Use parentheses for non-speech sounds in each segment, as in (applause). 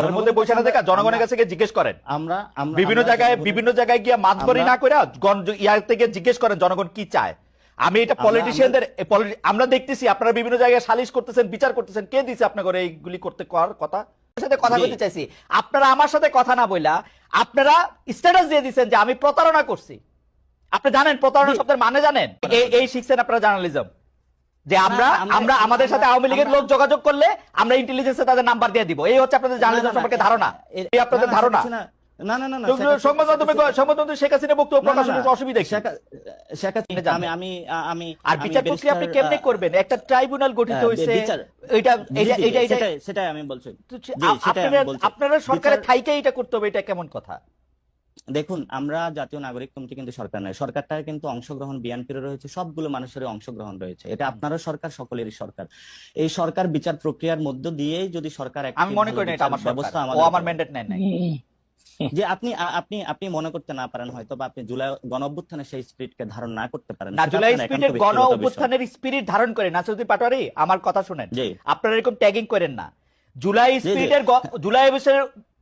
ঘরের মধ্যে বসে না দেখা জনগণের কাছে গিয়ে জিজ্ঞেস করেন। আমরা বিভিন্ন জায়গায় বিভিন্ন জায়গায় গিয়ে মাতবরি না করে ইয়ার থেকে জিজ্ঞেস করেন জনগণ কি চায়। আমি এটা পলিটিশিয়ানদের আমরা দেখতেছি আপনারা বিভিন্ন জায়গায় সালিশ করতেছেন বিচার করতেছেন কে দিছে আপনার ঘরে এইগুলি করতে করার কথা? সাথে কথা বলতে চাইছি। আপনারা আমার সাথে কথা না বইলা আপনারা স্ট্যাটাস দিয়ে দিচ্ছেন যে আমি প্রতারণা করছি। আপনি জানেন প্রতারণা শব্দের মানে জানেন? এই শিখছেন আপনারা জার্নালিজম যে আমরা আমরা- আমাদের সাথে আওয়ামী লীগের লোক যোগাযোগ করলে আমরা ইন্টেলিজেন্সে তাদের নাম্বার দিয়ে দিব। এই হচ্ছে আপনাদের জার্নালিজম সম্পর্কে ধারণা। এই আপনাদের ধারণা। না। না না না না তো শেখ- সংবাদ মাধ্যমে সংবাদ মাধ্যমে শেখ হাসিনা বক্তব্য না, না, প্রকাশের অসুবিধা শেখ- শেখ হাসিনা- আমি আমি আমি আর বিচার প্রক্রিয়া আপনি ব্যারিস্টার, কেমনে করবেন? একটা ট্রাইব্যুনাল গঠিত আহ, হয়েছে। এটা এটা এটা এটা সেটাই সেটাই আমি বলছি। তো জি, আ- সেটাই আমি আপনারা সরকারের থাইকে এটা করতে হবে এটা কেমন কথা? দেখুন আমরা জাতীয় নাগরিক কমিটি কিন্তু সরকার নয়। সরকারটা কিন্তু অংশগ্রহণ বিএনপির রয়েছে সবগুলো মানুষের অংশগ্রহণ রয়েছে। এটা আপনারও সরকার সকলেরই সরকার। এই সরকার বিচার প্রক্রিয়ার মধ্য দিয়েই যদি সরকার আমি মনে করি না এটা আমার ব্যবস্থা আমার ম্যান্ডেট নেয় নাই। (laughs) যে আপনি আপনি আপনি মনে করতে না পারেন হয়তো বা আপনি জুলাই গণ অভ্যুত্থানে সেই স্পিরিটকে ধারণ না করতে পারেন। না জুলাই আপনার একান্ত স্পিরিটের গণ ব্যক্তিগত বিষয়। অভ্যুত্থানের স্পিরিট ধারণ করে নাসিরুদ্দিন পাটোয়ারি আমার কথা শুনেন। আপনারা এরকম ট্যাগিং করেন না। জুলাই স্পিরিটের জুলাই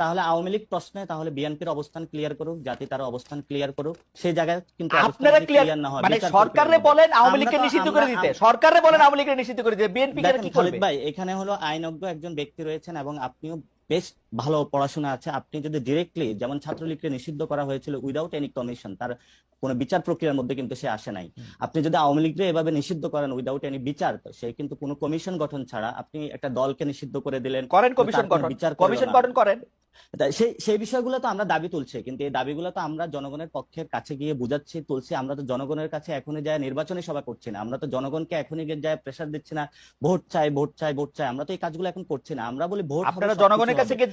তাহলে আওয়ামী লীগ প্রশ্নে তাহলে বিএনপির অবস্থান ক্লিয়ার করুক জাতি তার অবস্থান ক্লিয়ার করুক সেই জায়গায় কিন্তু আপনারা ক্লিয়ার না হয়, মানে সরকারে বলেন আওয়ামী লীগকে নিষিদ্ধ করে দিতে। সরকারে বলেন আওয়ামী লীগকে নিষিদ্ধ করে দিতে। বিএনপি কি করবে ভাই এখানে হলো আইনজ্ঞ একজন ব্যক্তি রয়েছেন এবং আপনিও বেশ ভালো পড়াশোনা আছে আপনি যদি ডিরেক্টলি যেমন ছাত্রলীগকে নিষিদ্ধ করা হয়েছিল উইদাউট এনি কমিশন তার কোনো বিচার প্রক্রিয়ার মধ্যে কিন্তু সে আসে নাই। আপনি যদি আওয়ামী লীগকে এভাবে নিষিদ্ধ করেন উইদাউট এনি বিচার তো সে কিন্তু কোনো কমিশন গঠন ছাড়া আপনি একটা দলকে নিষিদ্ধ করে দিলেন করেন কমিশন গঠন। বিচার কমিশন গঠন করেন। সেই সেই বিষয়গুলো তো আমরা দাবি তুলছি কিন্তু এই দাবিগুলো তো আমরা জনগণের পক্ষের কাছে গিয়ে বুঝাচ্ছি তুলছি। আমরা তো জনগণের কাছে এখনই যায় নির্বাচনী সভা করছি না। আমরা তো জনগণকে এখনই গিয়ে যায় প্রেসার দিচ্ছি না ভোট চাই ভোট চাই ভোট চাই। আমরা তো এই কাজগুলো এখন করছি না। আমরা বলি ভোট আপনারা জনগণের কাছে গিয়ে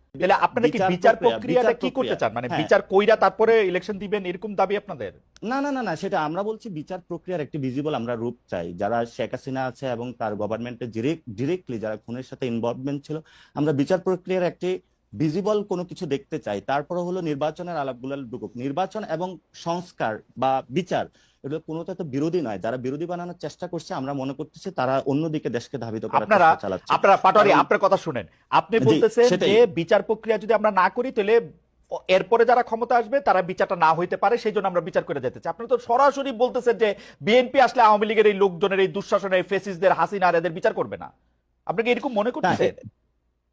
তাহলে আপনারা কি বিচার প্রক্রিয়াটা কি করতে চান? মানে হ্যাঁ। বিচার কইরা তারপরে ইলেকশন দিবেন এরকম দাবি আপনাদের? না না না না সেটা আমরা বলছি বিচার প্রক্রিয়ার একটি ভিজিবল আমরা রূপ চাই। যারা শেখ হাসিনা আছে এবং তার গভর্নমেন্টে ডিরেক্টলি যারা খুনের সাথে ইনভলভমেন্ট ছিল আমরা বিচার প্রক্রিয়ার একটি ভিজিবল কোনো কিছু দেখতে চাই। তারপরে হলো নির্বাচনের আলাপগুলো ঢুকুক নির্বাচন এবং সংস্কার বা বিচার এগুলো তো বিরোধী নয়। যারা বিরোধী বানানোর চেষ্টা করছে আমরা মনে করতেছি তারা অন্যদিকে দেশকে ধাবিত করার আপনারা চেষ্টা চালাচ্ছে। আপনারা পাটোয়ারি আপনার কথা শুনেন। আপনি বলতেছেন সেটাই। যে বিচার প্রক্রিয়া যদি আমরা না করি তাহলে এরপরে যারা ক্ষমতা আসবে তারা বিচারটা না হইতে পারে সেই জন্য আমরা বিচার করে যেতে চাই। আপনারা তো সরাসরি বলতেছেন যে বিএনপি আসলে আওয়ামী লীগের এই লোকজনের এই দুঃশাসনের ফেসিসদের হাসিনার এদের বিচার করবে না। আপনি কি এরকম মনে না, করতেছেন? এ-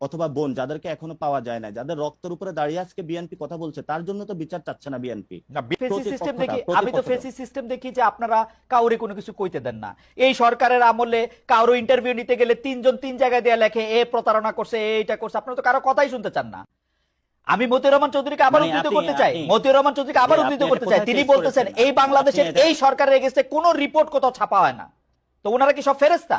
অথবা বোন যাদেরকে এখনও পাওয়া যায় না যাদের রক্তের উপরে দাঁড়িয়ে আজকে বিএনপি কথা বলছে তার জন্য তো বিচার চাচ্ছে না বিএনপি সিস্টেম দেখি আমি তো ফেসি সিস্টেম দেখি যে আপনারা কাউরে কোনো কিছু কইতে দেন না। এই সরকারের আমলে কারও ইন্টারভিউ নিতে গেলে তিনজন তিন জায়গায় দেয়া লেখে এ প্রতারণা করছে এইটা করছে আপনারা তো কারও কথাই শুনতে চান না। আমি মতিউর রহমান চৌধুরীকে আবার মানে উদ্ধৃত করতে চাই মতিউর রহমান চৌধুরীকে আবার উদ্ধৃত করতে চাই। তিনি বলতেছেন এই বাংলাদেশের এই সরকারের এগেস্টে কোনো রিপোর্ট কোথাও ছাপা হয় না। তো ওনারা কি সব ফেরেস্তা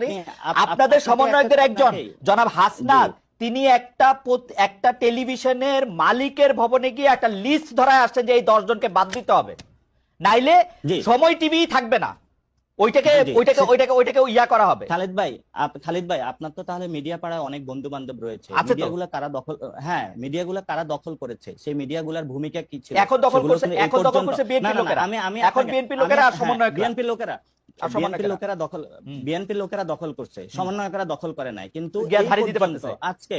পাটোয়ারি আপনাদের সমন্বয়কদের একজন জনাব হাসনাত তিনি একটা একটা টেলিভিশনের মালিকের ভবনে গিয়ে একটা লিস্ট ধরায় আসছেন যে এই দশ জনকে বাদ দিতে হবে। নাইলে সময় টিভি থাকবে না। ওইটাকে ওইটাকে ওইটাকে ওইটাকে ইয়া করা হবে। খালিদ ভাই খালিদ ভাই আপনার তো তাহলে মিডিয়া পাড়ায় অনেক বন্ধু বান্ধব রয়েছে। মিডিয়াগুলো কারা দখল হ্যাঁ মিডিয়াগুলো কারা দখল করেছে? সেই মিডিয়াগুলোর ভূমিকা কি ছিল? এখন দখল করছে- এখন দখল করছে না, লোকেরা। আমি আমি এখন BNP লোকেরা। হ্যাঁ, BNP লোকেরা। আর বিএনপি সমন্বয়করা। লোকেরা দখল বিএনপির লোকেরা দখল করছে সমন্বয়করা দখল করে নাই কিন্তু। আজকে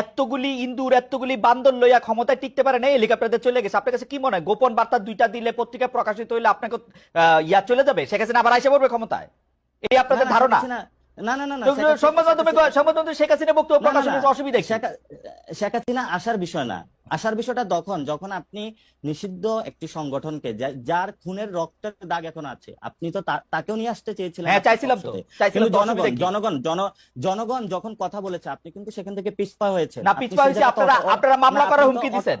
এতগুলি ইন্দুর এতগুলি বান্দর লইয়া ক্ষমতায় টিকতে পারে না হেলিকপ্টারদের চলে গেছে। আপনার কাছে কি মনে হয়? গোপন বার্তা দুইটা দিলে পত্রিকা প্রকাশিত হইলে আপনাকে ইয়া চলে যাবে? শেখ হাসিনা আবার আইসা পড়বে ক্ষমতায়? এই আপনাদের ধারণা? না না সংবাদ মাধ্যমে সংবাদ মাধ্যমে শেখ হাসিনা বক্তব্য প্রকাশের অসুবিধা শেখ হাসিনা আসার বিষয় না। আসার বিষয়টা তখন যখন আপনি নিষিদ্ধ একটি সংগঠনকে যার খুনের রক্তের দাগ এখন আছে আপনি তো তাকেও নিয়ে আসতে চেয়েছিলেন হ্যাঁ চাইছিলাম তো চাইছিলাম কিন্তু জনগণ জনগণ জন জনগণ যখন কথা বলেছে আপনি কিন্তু সেখান থেকে পিছপা হয়েছে না পিছপা হয়েছে আপনারা আপনারা মামলা করার হুমকি দিছেন।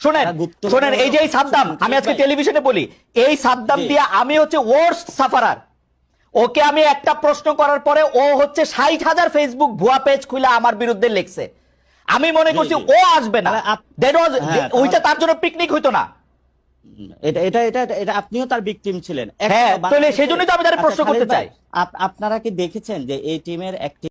শোনেন শোনেন এই যে এই সাদ্দাম আমি আজকে টেলিভিশনে বলি এই সাদ্দাম। দিয়ে আমি হচ্ছে ওয়ার্স্ট সাফারার ওকে আমি একটা প্রশ্ন করার পরে ও হচ্ছে ষাট হাজার ফেসবুক ভুয়া পেজ খুলে আমার বিরুদ্ধে লিখছে। আমি মনে করছি ও আসবে না। হ্যাঁ, ওইটা তার জন্য পিকনিক হইতো না। এটা এটা এটা এটা আপনিও তার ভিকটিম ছিলেন। হ্যাঁ, তাহলে বাংলাদেশে- সেজন্যই তো আমি তাদের আচ্ছা, প্রশ্ন করতে চাই। আপনারা কি দেখেছেন যে এই টিমের একটি